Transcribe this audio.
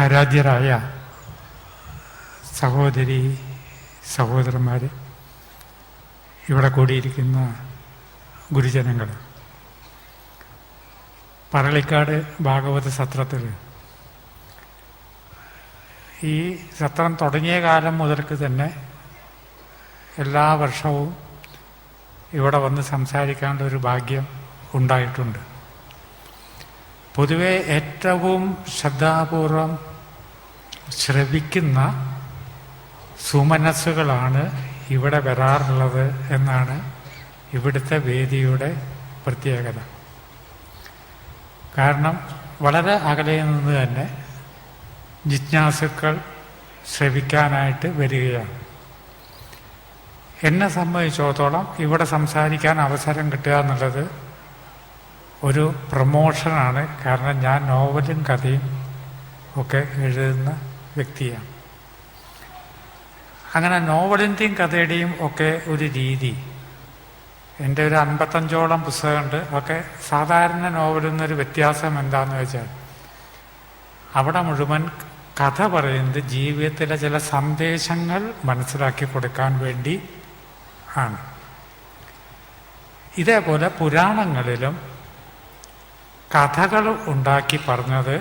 ആരാധ്യരായ സഹോദരി സഹോദരന്മാർ ഇവിടെ കൂടിയിരിക്കുന്ന ഗുരുജനങ്ങൾ പറളിക്കാട് ഭാഗവത സത്രത്തിൽ ഈ സത്രം തുടങ്ങിയ കാലം മുതൽക്ക് തന്നെ എല്ലാ വർഷവും ഇവിടെ വന്ന് സംസാരിക്കാനുള്ള ഒരു ഭാഗ്യം ഉണ്ടായിട്ടുണ്ട്. പൊതുവെ ഏറ്റവും ശ്രദ്ധാപൂർവം ശ്രവിക്കുന്ന സുമനസ്സുകളാണ് ഇവിടെ വരാറുള്ളത് എന്നാണ് ഇവിടുത്തെ വേദിയുടെ പ്രത്യേകത. കാരണം വളരെ അകലെ നിന്ന് തന്നെ ജിജ്ഞാസുക്കൾ ശ്രവിക്കാനായിട്ട് വരികയാണ്. എന്നെ സംബന്ധിച്ചിടത്തോളം ഇവിടെ സംസാരിക്കാൻ അവസരം കിട്ടുക എന്നുള്ളത് ഒരു പ്രമോഷനാണ്. കാരണം ഞാൻ നോവലും കഥയും ഒക്കെ എഴുതുന്ന വ്യക്തിയാണ്. അങ്ങനെ നോവലിന്റെയും കഥയുടെയും ഒക്കെ ഒരു രീതി. എന്റെ ഒരു അൻപത്തഞ്ചോളം പുസ്തകമുണ്ട്. ഒക്കെ സാധാരണ നോവലിൽ നിന്നൊരു വ്യത്യാസം എന്താണെന്ന് വെച്ചാൽ അവിടെ മുഴുവൻ കഥ പറയുന്നത് ജീവിതത്തിലെ ചില സന്ദേശങ്ങൾ മനസ്സിലാക്കി കൊടുക്കാൻ വേണ്ടി ആണ്. ഇതേപോലെ പുരാണങ്ങളിലും കഥകൾ ഉണ്ടാക്കി പറഞ്ഞത്